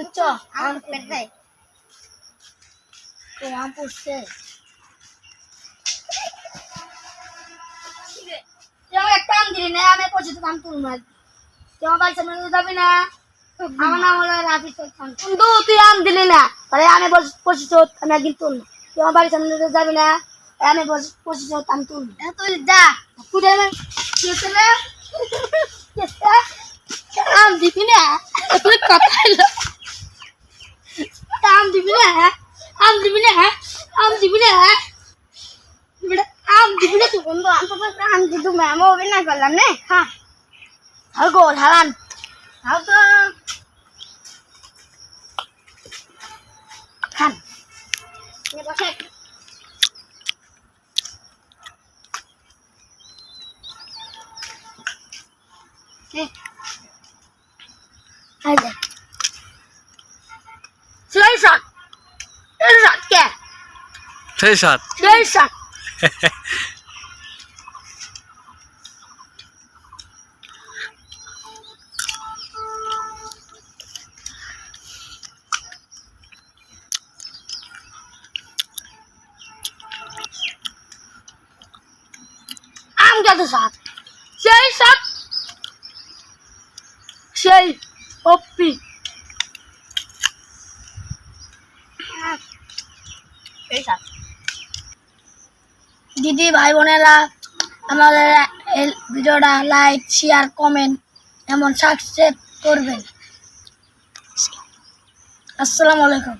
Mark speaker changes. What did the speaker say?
Speaker 1: বুঝছ? আমার পেট নাই তো আম পড়ছে একটা আম দিলি না, আমি পড়ছি আমার নাম হলো রাফি কিন্তু তুই আম দিলি না। তাহলে আমি পড়ছি তো আমি একদিন তুলবো। সামনে যাবি না? আমি পড়ছি তো আমি তুলবো। তুই যা। আম দিবি না? কথা না আম দিবি না আম দিবি না আম দিবি না তুই বন্ধু আম তো আম দিদু ম্যাম অভিনয় করলাম নে হ্যাঁ আর গোল হারান হাও তো খান বসে নে। এই যে সেই শট এই শট কে
Speaker 2: সেই সাত
Speaker 1: সেই শট আম কত সাত সেই সাত সেই পপ্পি সেই সাত দিদি ভাই বোনেরা আমাদের ভিডিওটা লাইক শেয়ার কমেন্ট এমন সাবস্ক্রাইব করবেন। আসসালামু আলাইকুম।